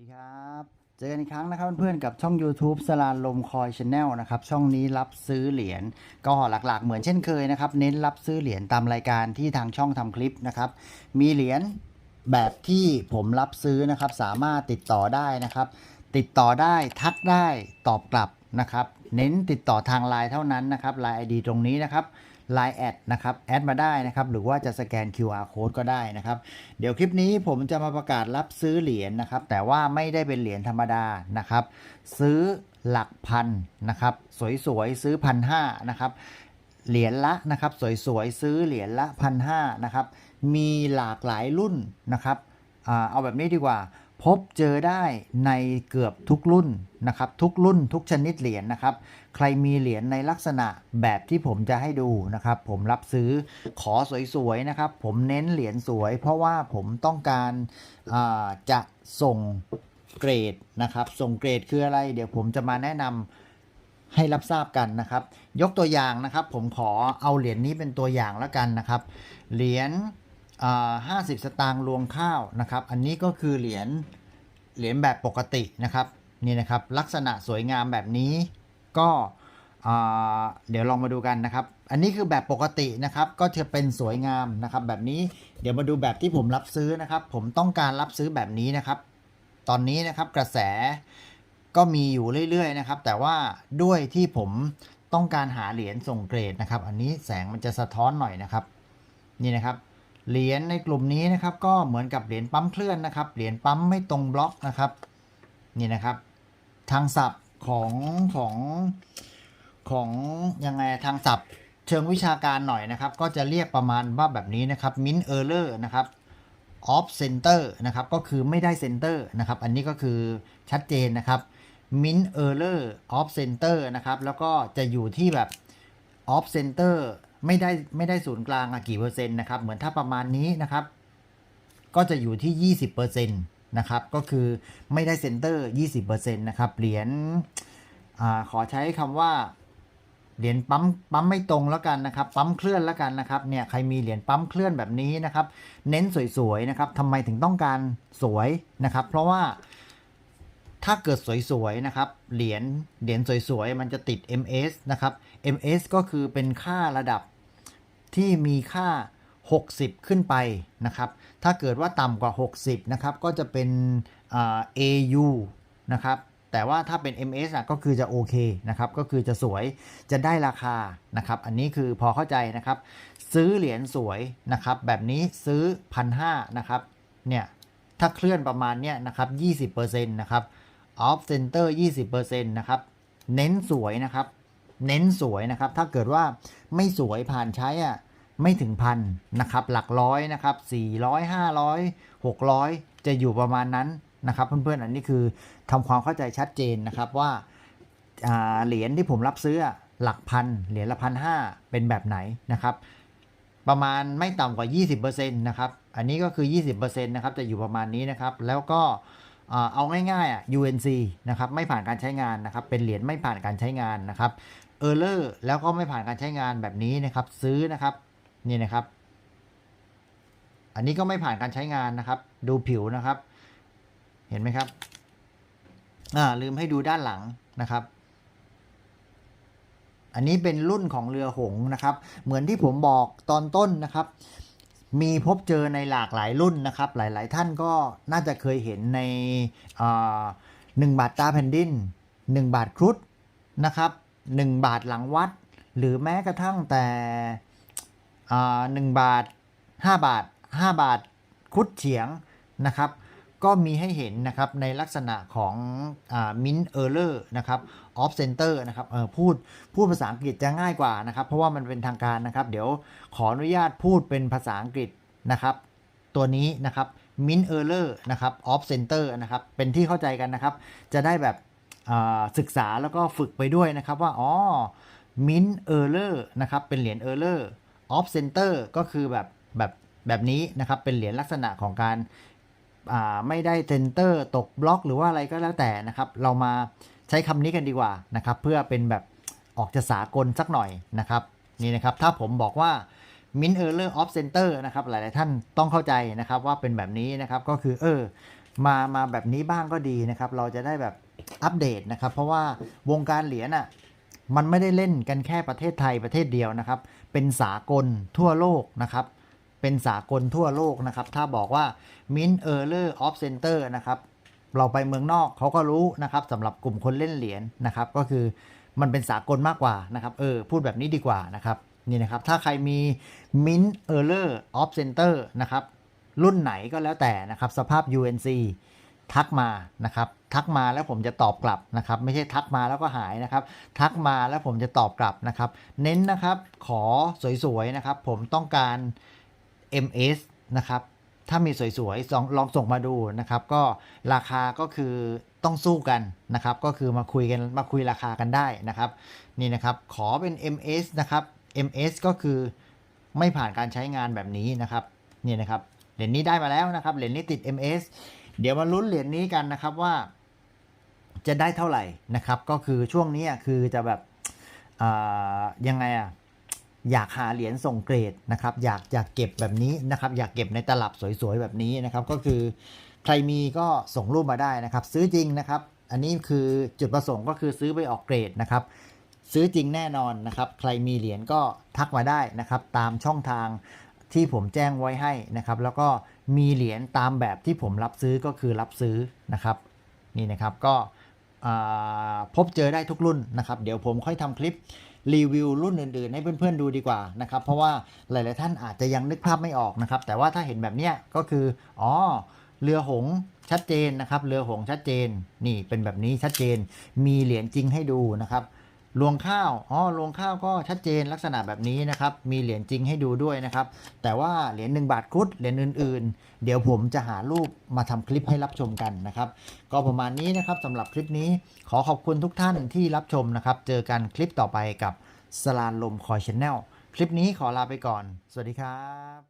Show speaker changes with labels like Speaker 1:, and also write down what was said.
Speaker 1: ดีครับ เจอกันอีกครั้งนะครับเพื่อนๆกับช่อง YouTube สลานลมคอยชาแนลนะครับช่องนี้รับซื้อเหรียญก็หลักๆ เหมือนเช่นเคยนะครับ เน้นรับซื้อเหรียญตามรายการที่ทางช่องทำคลิปนะครับ มีเหรียญแบบที่ผมรับซื้อนะครับ สามารถติดต่อได้นะครับ ติดต่อได้ทักได้ตอบกลับนะครับ เน้นติดต่อทางไลน์เท่านั้นนะครับไลน์ ID ตรงนี้นะครับ Line แอดนะครับแอดมาได้นะครับ หรือว่าจะสแกน QR code ก็ได้นะครับ เดี๋ยวคลิปนี้ผมจะมาประกาศรับซื้อเหรียญนะครับ แต่ว่าไม่ได้เป็นเหรียญธรรมดานะครับ ซื้อหลักพันนะครับ สวยๆ ซื้อพันห้านะครับเหรียญละนะครับสวยๆซื้อเหรียญละพันห้านะครับมีหลากหลายรุ่นนะครับอเอาแบบนี้ดีกว่า พบเจอได้ในเกือบทุกรุ่นนะครับ ทุกรุ่นทุกชนิดเหรียญนะครับ ใครมีเหรียญในลักษณะแบบที่ผมจะให้ดูนะครับ ผมรับซื้อขอสวยๆนะครับ ผมเน้นเหรียญสวย เพราะว่าผมต้องการาจะส่งเกรดนะครับ ส่งเกรดคืออะไร เดี๋ยวผมจะมาแนะนำให้รับทราบกันนะครับ ยกตัวอย่างนะครับ ผมขอเอาเหรียญนี้เป็นตัวอย่างแล้วกันนะครับ เหรียญ ห้าสิบสตางค์รวงข้าวนะครับ อันนี้ก็คือเหรียญเหรียญแบบปกตินะครับนี่นะครับลักษณะสวยงามแบบนี้ก็เดี๋ยวลองมาดูกันนะครับ อันนี้คือแบบปกตินะครับ ก็จะเป็นสวยงามนะครับ แบบนี้เดี๋ยวมาดูแบบที่ผมรับซื้อนะครับ ผมต้องการรับซื้อแบบนี้นะครับ ตอนนี้นะครับกระแสก็มีอยู่เรื่อยๆนะครับ แต่ว่าด้วยที่ผมต้องการหาเหรียญส่งเกรดนะครับ อันนี้แสงมันจะสะท้อนหน่อยนะครับ นี่นะครับ เหรียญในกลุ่มนี้นะครับ ก็เหมือนกับเหรียญปั๊มเคลื่อนนะครับ เหรียญปั๊มไม่ตรงบล็อกนะครับ นี่นะครับ ทางศัพท์ของของของยังไงทางศัพท์ เชิงวิชาการหน่อยนะครับ ก็จะเรียกประมาณว่าแบบนี้นะครับ min error นะครับ off center นะครับ ก็คือไม่ได้ center นะครับ อันนี้ก็คือชัดเจนนะครับ min error off center นะครับ แล้วก็จะอยู่ที่แบบ off center ไม่ได้ไม่ได้ศูนย์กลางอะกี่เปอร์เซ็นต์นะครับ เหมือนถ้าประมาณนี้นะครับ ก็จะอยู่ที่ 20%นต์นะครับ ก็คือไม่ได้เซนเตอร์ 20%นต์นะครับเหรียญอขอใช้คำว่าเหรียญปั๊มปั๊มไม่ตรงแล้วกันนะครับ ปั๊มเคลื่อนแล้วกันนะครับเนี่ยใครมีเหรียญปั๊มเคลื่อนแบบนี้นะครับ เน้นสวยๆนะครับทำไมถึงต้องการสวยนะครับ เพราะว่าถ้าเกิดสวยๆนะครับ เหรียญเหรียญสวยๆ มันจะติด MS นะครับ MS ก็คือเป็นค่าระดับ ที่มีค่า 60 ขึ้นไปนะครับ ถ้าเกิดว่าต่ำกว่า 60 นะครับ ก็จะเป็น AU นะครับ แต่ว่าถ้าเป็น MS อะก็คือจะโอเคนะครับ ก็คือจะสวย จะได้ราคานะครับ อันนี้คือพอเข้าใจนะครับ ซื้อเหรียญสวยนะครับ แบบนี้ซื้อพันห้านะครับ เนี่ย ถ้าเคลื่อนประมาณเนี้ยนะครับ 20%นะครับ off center 20%นะครับ เน้นสวยนะครับ เน้นสวยนะครับ ถ้าเกิดว่าไม่สวยผ่านใช้อะไม่ถึงพันนะครับ หลักร้อยนะครับ 400 500 600 จะอยู่ประมาณนั้นนะครับ เพื่อนๆอันนี้คือทำความเข้าใจชัดเจนนะครับว่าเหรียญที่ผมรับซื้อหลักพันเหรียญละพันห้าเป็นแบบไหนนะครับ ประมาณไม่ต่ำกว่า 20%นะครับ อันนี้ก็คือ 20%นะครับจะอยู่ประมาณนี้นะครับ แล้วก็เอาง่ายๆอะ UNC นะครับไม่ผ่านการใช้งานนะครับ เป็นเหรียญไม่ผ่านการใช้งานนะครับ เออร์เลอร์แล้วก็ไม่ผ่านการใช้งานแบบนี้นะครับ ซื้อนะครับนี่นะครับ อันนี้ก็ไม่ผ่านการใช้งานนะครับ ดูผิวนะครับ เห็นไหมครับอ่าลืมให้ดูด้านหลังนะครับ อันนี้เป็นรุ่นของเรือหงนะครับ เหมือนที่ผมบอกตอนต้นนะครับ มีพบเจอในหลากหลายรุ่นนะครับ หลาย ๆ ท่านก็น่าจะเคยเห็นในหนึ่งบาทตาแผ่นดินหนึ่งบาทครุฑนะครับ หนึ่งบาทหลังวัด หรือแม้กระทั่งแต่หนึ่งบาทห้าบาทห้าบาทครุฑเฉียงนะครับ ก็มีให้เห็นนะครับในลักษณะของมินเออร์เลอร์นะครับออฟเซนเตอร์นะครับเออพูดพูดภาษาอังกฤษจะง่ายกว่านะครับ เพราะว่ามันเป็นทางการนะครับ เดี๋ยวขออนุญาตพูดเป็นภาษาอังกฤษนะครับ ตัวนี้นะครับมินเออร์เลอร์นะครับออฟเซนเตอร์นะครับ เป็นที่เข้าใจกันนะครับ จะได้แบบ ศึกษาแล้วก็ฝึกไปด้วยนะครับว่า อ๋อมินเออร์เลอร์นะครับ เป็นเหรียญเออร์เลอร์ออฟเซนเตอร์ก็คือแบบแบบแบบนี้นะครับ เป็นเหรียญลักษณะของการไม่ได้เซนเตอร์ตกบล็อกหรือว่าอะไรก็แล้วแต่นะครับ เรามาใช้คำนี้กันดีกว่านะครับ เพื่อเป็นแบบออกจะสากลสักหน่อยนะครับ นี่นะครับ ถ้าผมบอกว่า min error of center นะครับ หลาย ๆ ท่านต้องเข้าใจนะครับว่าเป็นแบบนี้นะครับ ก็คือเออมามาแบบนี้บ้างก็ดีนะครับ เราจะได้แบบ อัปเดตนะครับ เพราะว่าวงการเหรียญอะมันไม่ได้เล่นกันแค่ประเทศไทยประเทศเดียวนะครับ เป็นสากลทั่วโลกนะครับ เป็นสากลทั่วโลกนะครับ ถ้าบอกว่า Mint Error of Center นะครับ เราไปเมืองนอกเขาก็รู้นะครับสำหรับกลุ่มคนเล่นเหรียญนะครับ ก็คือมันเป็นสากลมากกว่านะครับ เออ พูดแบบนี้ดีกว่านะครับ นี่นะครับ ถ้าใครมี Mint Error of Center นะครับ รุ่นไหนก็แล้วแต่นะครับ สภาพ UNC ทักมานะครับ ทักมาแล้วผมจะตอบกลับนะครับ ไม่ใช่ทักมาแล้วก็หายนะครับ ทักมาแล้วผมจะตอบกลับนะครับ เน้นนะครับขอสวยๆนะครับ ผมต้องการ MS นะครับถ้ามีสวยๆลองลองส่งมาดูนะครับ ก็ราคาก็คือต้องสู้กันนะครับ ก็คือมาคุยกันมาคุยราคากันได้นะครับ นี่นะครับ ขอเป็น MS นะครับ MS ก็คือไม่ผ่านการใช้งานแบบนี้นะครับนี่นะครับเหรียญนี้ได้มาแล้วนะครับเหรียญนี้ติด MS เดี๋ยวมาลุ้นเหรียญนี้กันนะครับว่า จะได้เท่าไหร่นะครับ ก็คือช่วงนี้คือจะแบบยังไงอะอยากหาเหรียญส่งเกรดนะครับ อยากอยากเก็บแบบนี้นะครับ อยากเก็บในตลับสวยๆแบบนี้นะครับ ก็คือใครมีก็ส่งรูปมาได้นะครับ ซื้อจริงนะครับ อันนี้คือจุดประสงค์ก็คือซื้อไปออกเกรดนะครับ ซื้อจริงแน่นอนนะครับ ใครมีเหรียญก็ทักมาได้นะครับ ตามช่องทางที่ผมแจ้งไว้ให้นะครับ แล้วก็มีเหรียญตามแบบที่ผมรับซื้อก็คือรับซื้อนะครับ นี่นะครับก็ พบเจอได้ทุกรุ่นนะครับ เดี๋ยวผมค่อยทำคลิปรีวิวรุ่นอื่นๆ ให้เพื่อนๆดูดีกว่านะครับเพราะว่าหลายๆท่านอาจจะยังนึกภาพไม่ออกนะครับ แต่ว่าถ้าเห็นแบบเนี้ยก็คืออ๋อเรือหงส์ชัดเจนนะครับ เรือหงส์ชัดเจนนี่เป็นแบบนี้ชัดเจน มีเหรียญจริงให้ดูนะครับ รวงข้าว อ๋อ รวงข้าวก็ชัดเจนลักษณะแบบนี้นะครับ มีเหรียญจริงให้ดูด้วยนะครับ แต่ว่าเหรียญ1บาทครุดเหรียญอื่น ๆ เดี๋ยวผมจะหารูปมาทำคลิปให้รับชมกันนะครับ ก็ประมาณนี้นะครับสำหรับคลิปนี้ ขอขอบคุณทุกท่านที่รับชมนะครับ เจอกันคลิปต่อไปกับสลานลมคอยชแนล คลิปนี้ขอลาไปก่อน สวัสดีครับ